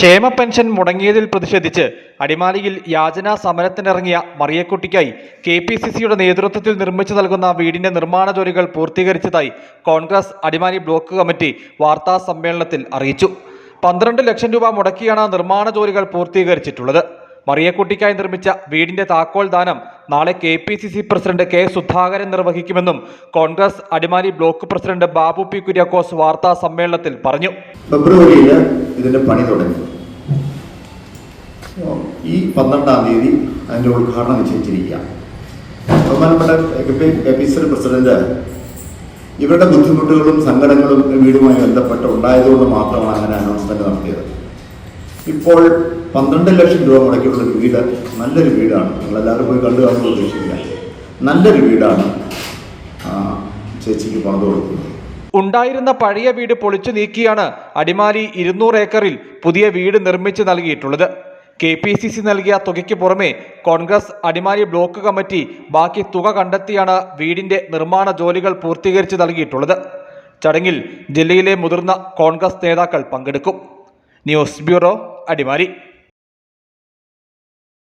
ക്ഷേമ പെൻഷൻ മുടങ്ങിയതിൽ പ്രതിഷേധിച്ച് അടിമാലിയിൽ യാചനാ സമരത്തിനിറങ്ങിയ മറിയക്കുട്ടിക്കായി കെ പി സി സിയുടെ നേതൃത്വത്തിൽ നിർമ്മിച്ചു നൽകുന്ന വീടിന്റെ നിർമ്മാണ ജോലികൾ പൂർത്തീകരിച്ചതായി കോൺഗ്രസ് അടിമാലി ബ്ലോക്ക് കമ്മിറ്റി വാർത്താ സമ്മേളനത്തിൽ അറിയിച്ചു. പന്ത്രണ്ട് ലക്ഷം രൂപ മുടക്കിയാണ് നിർമ്മാണ ജോലികൾ പൂർത്തീകരിച്ചിട്ടുള്ളത്. മറിയക്കുട്ടിക്കായി നിർമ്മിച്ച വീടിന്റെ താക്കോൽ ദാനം നാളെ K P C C president K Sudhakaran നിർവഹിക്കുമെന്നും Congress Adimali block president Babu P Kuriakose വാർത്താ സമ്മേളനത്തിൽ പറഞ്ഞു. ഫെബ്രുവരിയിൽ ഇതിന്റെ പണി തുടങ്ങി. ഈ പന്ത്രണ്ടാം തീയതി അതിന്റെ ഉദ്ഘാടനം നിശ്ചയിച്ചിരിക്കുക. ബഹുമാനപ്പെട്ട കെ പ്രസിഡന്റ് ഇവരുടെ ബുദ്ധിമുട്ടുകളും സങ്കടങ്ങളും വീടുമായി ബന്ധപ്പെട്ട് ഉണ്ടായതുകൊണ്ട് മാത്രമാണ് അങ്ങനെ അനൗൺസ്മെന്റ് നടത്തിയത്. ഇപ്പോൾ പന്ത്രണ്ട് ലക്ഷം രൂപ മുടക്കിയുള്ള ഒരു വീട് നല്ലൊരു വീടാണ്. നിങ്ങളെല്ലാവരും പോയി കണ്ടു കാണുമ്പോൾ ഉദ്ദേശിക്കില്ല നല്ലൊരു വീടാണ് ചേച്ചിക്ക് പണിത് കൊടുക്കുന്നത്. ഉണ്ടായിരുന്ന പഴയ വീട് പൊളിച്ചു നീക്കിയാണ് അടിമാലി ഇരുന്നൂറ് ഏക്കറിൽ പുതിയ വീട് നിർമ്മിച്ചു നൽകിയിട്ടുള്ളത്. കെ പി സി സി നൽകിയ തുകയ്ക്ക് പുറമെ കോൺഗ്രസ് അടിമാലി ബ്ലോക്ക് കമ്മിറ്റി ബാക്കി തുക കണ്ടെത്തിയാണ് വീടിന്റെ നിർമ്മാണ ജോലികൾ പൂർത്തീകരിച്ച് നൽകിയിട്ടുള്ളത്. ചടങ്ങിൽ ജില്ലയിലെ മുതിർന്ന കോൺഗ്രസ് നേതാക്കൾ പങ്കെടുക്കും. News bureau Adimali.